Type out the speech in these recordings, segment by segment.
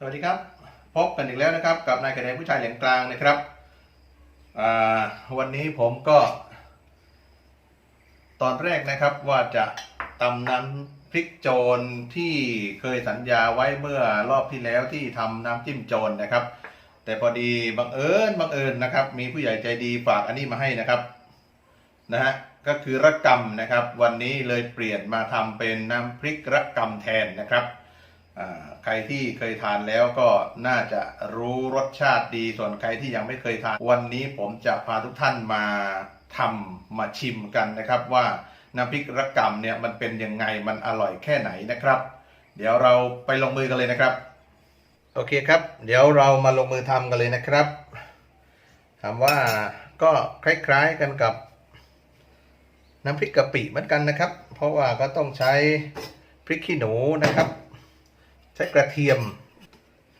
สวัสดีครับ พบกันอีกแล้วนะครับ กับนายกระเดนผู้ชายเหลียงกลางนะครับวันนี้ผมก็ ตอนแรกนะครับว่าจะตำน้ำพริกโจรที่เคยสัญญาไว้เมื่อรอบที่แล้วที่ทำน้ำจิ้มโจรนะครับ แต่พอดีบังเอิญบังเอิญนะครับ มีผู้ใหญ่ใจดีฝากอันนี้มาให้นะครับนะฮะก็คือระกำนะครับ วันนี้เลยเปลี่ยนมาทำเป็นน้ำพริกระกำแทนนะครับ ใครที่เคยทานแล้วก็น่าจะรู้รสชาติดี ส่วนใครที่ยังไม่เคยทาน วันนี้ผมจะพาทุกท่านมาทำมาชิมกันนะครับ ว่าน้ำพริกระกำเนี่ยมันเป็นยังไงมันอร่อยแค่ไหนนะครับ เดี๋ยวเราไปลงมือกันเลยนะครับ โอเคครับ เดี๋ยวเรามาลงมือทำกันเลยนะครับถามว่าก็คล้ายๆกันกับน้ำพริกกะปิเหมือนกันนะครับ เพราะว่าก็ต้องใช้พริกขี้หนูนะครับ ช้กระเทียม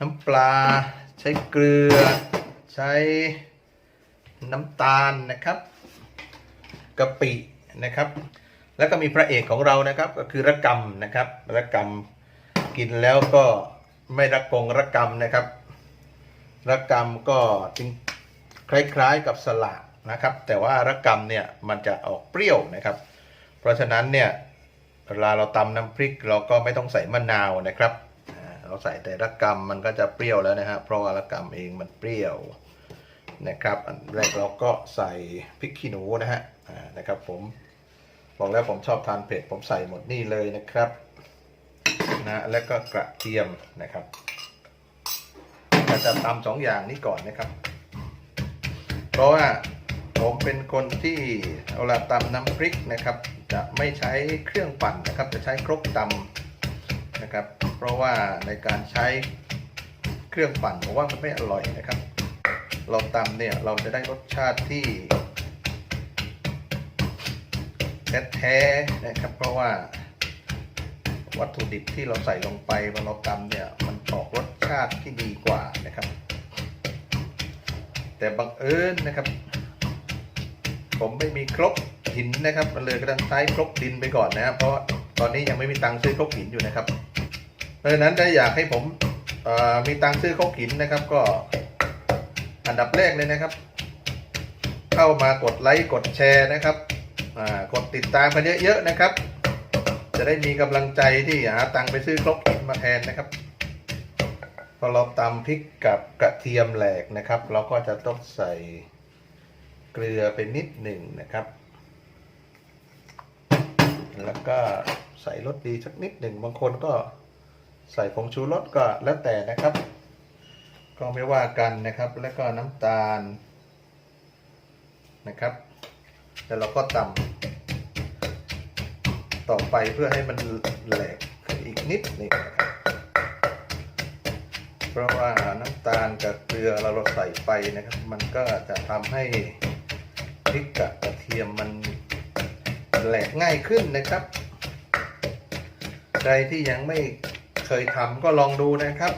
น้ำปลา ใช้เกลือ ใช้น้ำตาลนะครับกะปินะครับ แล้วก็มีพระเอกของเรานะครับ ก็คือระกำนะครับระกำกินแล้วก็ไม่ระกงระกำนะครับระกำก็จริงคล้ายๆกับสละนะครับ แต่ว่าระกำเนี่ยมันจะออกเปรี้ยวนะครับ เพราะฉะนั้นเนี่ยเวลาเราตำน้ำพริกเราก็ไม่ต้องใส่มะนาวนะครับ เราใส่แต่ระกำมันก็จะเปรี้ยวแล้วนะฮะเพราะว่าระกำเองมันเปรี้ยวนะครับ อันแรกเราก็ใส่พริกขี้หนูนะฮะนะครับผมบอกแล้วผมชอบทานเผ็ดผมใส่หมดนี่เลยนะครับนะแล้วก็กระเทียมนะครับเราจะตำสองอย่างนี้ก่อนนะครับ เพราะว่าผมเป็นคนที่เวลาตำน้ำพริกนะครับ จะไม่ใช้เครื่องปั่นนะครับ จะใช้ครกตำนะครับ เพราะว่าในการใช้เครื่องปั่นผมว่ามันไม่อร่อยนะครับ เราตำเนี่ยเราจะได้รสชาติที่แท้ๆนะครับ เพราะว่าวัตถุดิบที่เราใส่ลงไปเมื่อเราตำเนี่ยมันออกรสชาติที่ดีกว่านะครับ แต่บังเอิญนะครับ ผมไม่มีครกหินนะครับเลยกระดังใช้ครกดินไปก่อนนะครับเพราะตอนนี้ยังไม่มีตังค์ซื้อครกหินอยู่นะครับ ราะฉะนั้นถ้าอยากให้ผมมีตังซื้อครกหินนะครับ ก็อันดับแรกเลยนะครับ เข้ามากดไลค์กดแชร์นะครับกดติดตามกันเยอะๆนะครับ จะได้มีกำลังใจที่หาตังไปซื้อครกหินมาแทนนะครับพอเราตำพริกกับกระเทียมแหลกนะครับ เราก็จะต้องใส่เกลือไปนิดหนึ่งนะครับ แล้วก็ใส่รสดีสักนิดหนึ่งบางคนก็ ใส่ผงชูรสก็แล้วแต่นะครับ ก็ไม่ว่ากันนะครับ แล้วก็น้ำตาลนะครับ แล้วเราก็ตำต่อไปเพื่อให้มันแหลกขึ้นอีกนิดนึงนะครับเพราะว่าน้ำตาลกับเกลือเราเราใส่ไปนะครับ มันก็จะทำให้พริกกับกระเทียมมันแหลกง่ายขึ้นนะครับ ใครที่ยังไม่ เคยทำก็ลองดูนะครับ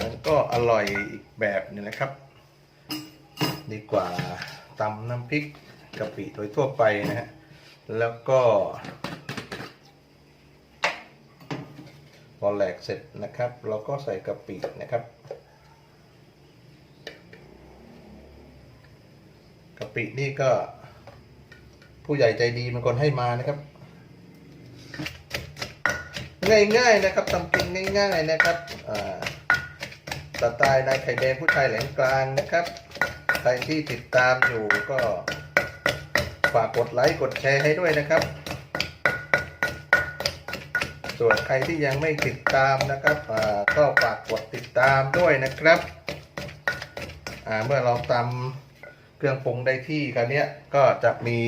มันก็อร่อยอีกแบบนึงนะครับ ดีกว่าตำน้ำพริกกะปิโดยทั่วไปนะฮะ แล้วก็ พอแหลกเสร็จนะครับ เราก็ใส่กะปินะครับกะปินี่ก็ผู้ใหญ่ใจดีเป็นคนให้มานะครับ ง่ายๆนะครับทำกินง่ายๆนะครับสไตล์นายไข่แดงผู้ชายแหลมกลางนะครับ ใครที่ติดตามอยู่ก็ฝากกดไลค์กดแชร์ให้ด้วยนะครับ ส่วนใครที่ยังไม่ติดตามนะครับก็ฝากกดติดตามด้วยนะครับ เมื่อเราตำเครื่องปรุงได้ที่คราวเนี้ยก็จะมี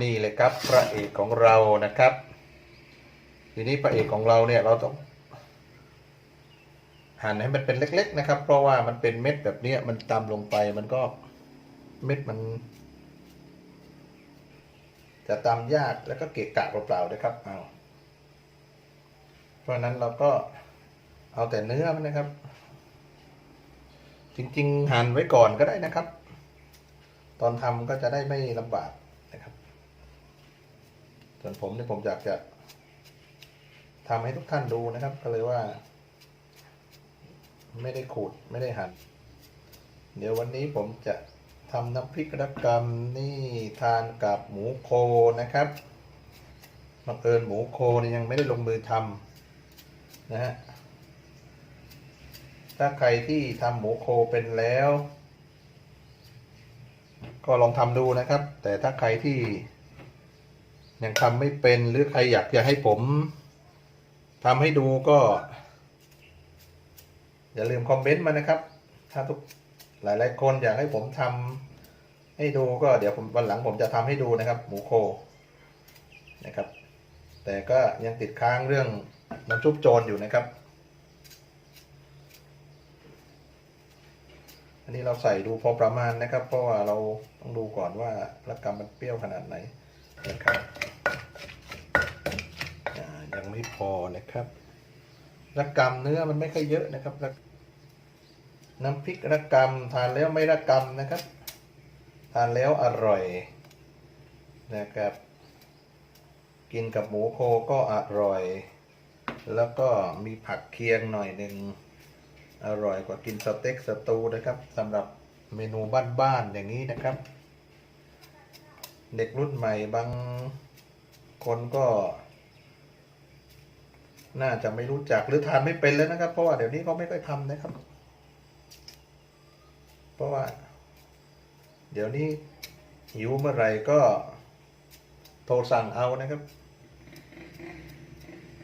นี่เลยครับพระเอกของเรานะครับ ทีนี้พระเอกของเราเนี่ยเราต้องหั่นให้มันเป็นเล็ก ๆ นะครับ เพราะว่ามันเป็นเม็ดแบบเนี้ยมันตำลงไปมันก็เม็ดมัน จะตำยากแล้วก็เกะกะเปล่าๆนะครับเอาเพราะฉะนั้นเราก็เอาแต่เนื้อมันนะครับ จริง ๆ หั่นไว้ก่อนก็ได้นะครับ ตอนทำก็จะได้ไม่ลำบากนะครับ ส่วนผมเนี่ยผมอยากจะ ทำให้ทุกท่านดูนะครับ ก็เลยว่า ไม่ได้ขูดไม่ได้หั่นเดี๋ยววันนี้ผมจะทำน้ำพริกระกำนี่ทานกับหมูโคนะครับบังเอิญหมูโคนี่ยังไม่ได้ลงมือทำนะฮะถ้าใครที่ทำหมูโคเป็นแล้ว ก็ลองทำดูนะครับ แต่ถ้าใครที่ยังทำไม่เป็นหรือใครอยากจะให้ผม ทำให้ดูก็ อย่าลืมคอมเมนต์มานะครับ ถ้าทุกหลายๆคนอยากให้ผมทำให้ดูก็เดี๋ยวผมวันหลังผมจะทำให้ดูนะครับ หมูโคนะครับ แต่ก็ยังติดค้างเรื่องน้ำซุปโจรอยู่นะครับ อันนี้เราใส่ดูพอประมาณนะครับ เพราะว่าเราต้องดูก่อนว่าระกำมันเปรี้ยวขนาดไหนนะครับ ยังไม่พอนะครับระกำเนื้อมันไม่ค่อยเยอะนะครับ น้ำพริกระกำทานแล้วไม่ระกำนะครับ ทานแล้วอร่อยนะครับ กินกับหมูโคก็อร่อย แล้วก็มีผักเคียงหน่อยหนึ่งอร่อยกว่ากินสเต็กสตูนะครับสำหรับเมนูบ้านๆอย่างนี้นะครับ เด็กรุ่นใหม่บางคนก็ น่าจะไม่รู้จักหรือทานไม่เป็นแล้วนะครับ เพราะว่าเดี๋ยวนี้เขาไม่ค่อยทำนะครับ เพราะว่า เดี๋ยวนี้หิวเมื่อไหร่ก็โทรสั่งเอานะครับ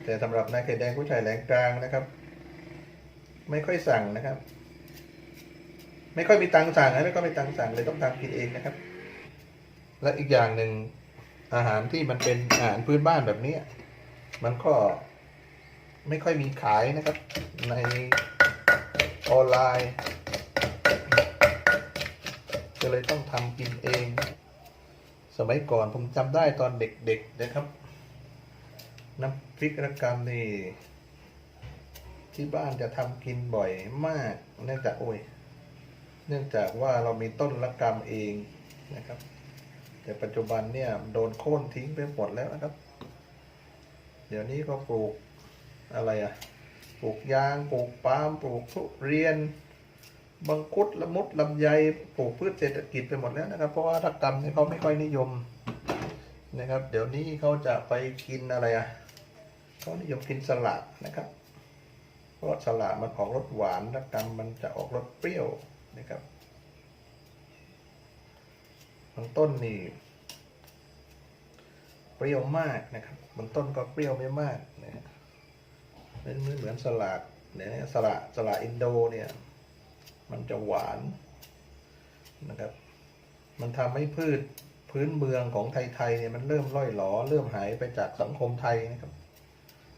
แต่สำหรับนายไข่แดงผู้ชายแหลงกลางนะครับ ไม่ค่อยสั่งนะครับ ไม่ค่อยมีตังสั่งนะไม่ค่อยมีตังสั่งเลยต้องทำกินเองนะครับ และอีกอย่างหนึ่งอาหารที่มันเป็นอาหารพื้นบ้านแบบนี้ มันก็ ไม่ค่อยมีขายนะครับ ในออนไลน์ ก็เลยต้องทำกินเอง สมัยก่อนผมจำได้ตอนเด็กๆนะครับ น้ำพริกระกำนี่ที่บ้านจะทำกินบ่อยมาก เนื่องจากโอ้ย เนื่องจากว่าเรามีต้นละกำเองนะครับ แต่ปัจจุบันเนี่ยโดนโค่นทิ้งไปหมดแล้วนะครับ เดี๋ยวนี้ก็ปลูก อะไรอะ่ะปลูกยางปลูกปาล์มปลูกทุเรียนบังคุดละมุดลำไยปลูกพืชเศรษฐกิจไปหมดแล้วนะครับ เพราะว่าถ้ากรรมเนี่ยเขาไม่ค่อยนิยมนะครับ เดี๋ยวนี้เขาจะไปกินอะไรอะ่ะเขานิยมกินสลัดนะครับเพราะสลัดมันออกรสหวานถ้ากรรมมันจะออกรสเปรี้ยวนะครับบางต้นนี่เปรี้ยวมากนะครับบางต้นก็เปรี้ยวไม่มากนะฮะไม่ เหมือนเหมือนสลัดเนี่ยสลัดสลัดอินโดเนี่ย มันจะหวานนะครับ มันทำให้พืชพื้นเมืองของไทยๆเนี่ยมันเริ่มล่อยหลอเริ่มหายไปจากสังคมไทยนะครับ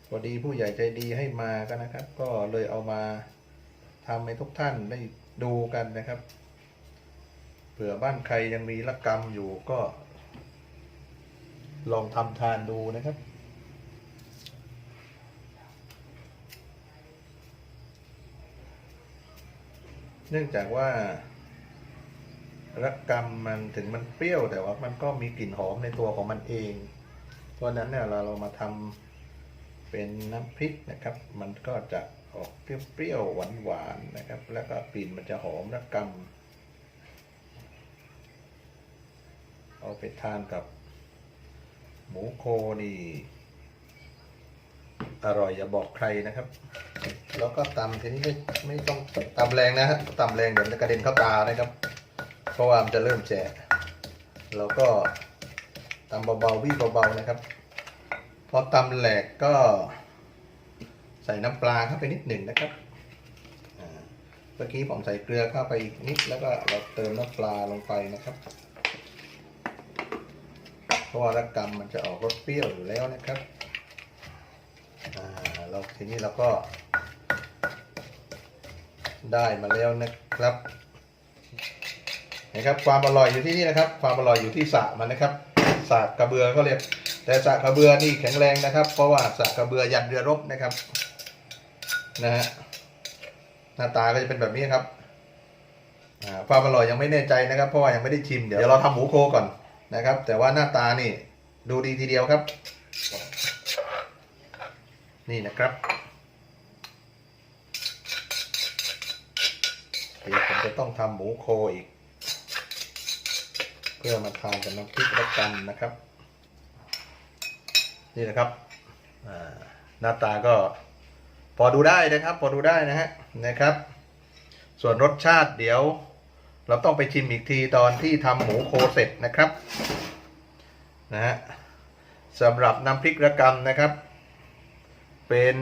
พอดีผู้ใหญ่ใจดีให้มากันนะครับ ก็เลยเอามาทำให้ทุกท่านได้ดูกันนะครับเผื่อบ้านใครยังมีละกรรมอยู่ก็ ลองทำทานดูนะครับ เนื่องจากว่ารักกรรมมันถึงมันเปรี้ยวแต่ว่ามันก็มีกลิ่นหอมในตัวของมันเองเพราะนั้นเนี่ยเราเรามาทำเป็นน้ำพริกนะครับ มันก็จะออกเปรี้ยวๆหวานๆนะครับ แล้วก็กลิ่นมันจะหอมรักกรรมเอาไปทานกับ หมูโคนี่อร่อยอย่าบอกใครนะครับ แล้วก็ตำทีนี้ไม่ไม่ต้องตำแรงนะฮะตำแรงเดี๋ยวจะกระเด็นเข้าตานะครับ เพราะว่ามันจะเริ่มแฉะแล้วก็ตำเบาๆวี่เบาๆนะครับพอตำแหลกก็ใส่น้ำปลาเข้าไปนิดหนึ่งนะครับเมื่อกี้ผมใส่เกลือเข้าไปอีกนิดแล้วก็เราเติมน้ำปลาลงไปนะครับ เพราะว่าระกำมันจะออกรสเปรี้ยวอยู่แล้วนะครับเราทีนี้เราก็ ได้มาแล้วนะครับนะครับ ความอร่อยอยู่ที่นี่นะครับ ความอร่อยอยู่ที่สระมันนะครับสระกระเบือก็เรียก แต่สระกระเบือนี่แข็งแรงนะครับ เพราะว่าสระกระเบือยันเรือรบนะครับนะฮะหน้าตาก็จะเป็นแบบนี้ครับความอร่อยยังไม่แน่ใจนะครับ เพราะว่ายังไม่ได้ชิมเดี๋ยวเราทำหมูโคก่อนนะครับ แต่ว่าหน้าตานี่ดูดีทีเดียวครับ นี่นะครับ เดี๋ยวผมจะต้องทำหมูโคอีก เพื่อมาทานกับน้ำพริกละกันนะครับ นี่นะครับหน้าตาก็พอดูได้นะครับ พอดูได้นะฮะนะครับ ส่วนรสชาติเดี๋ยว เราต้องไปชิมอีกทีตอนที่ทำหมูโคเสร็จนะครับนะฮะสำหรับน้ำพริกระกำนะครับ เป็น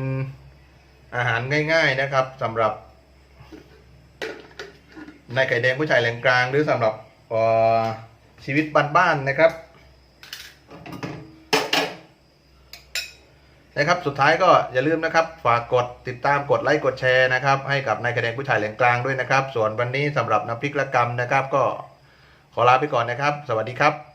อาหารง่าย ๆนะครับสำหรับ ในไก่แดงผู้ชายแหลงกลางหรือสำหรับชีวิตบ้านๆนะครับ นะครับสุดท้ายก็อย่าลืมนะครับ ฝากกดติดตามกดไลค์กดแชร์นะครับ ให้กับนายกระแดงผู้ชายแหลงกลางด้วยนะครับ ส่วนวันนี้สำหรับน้ำพริกละกรรมนะครับ ก็ขอลาไปก่อนนะครับ สวัสดีครับ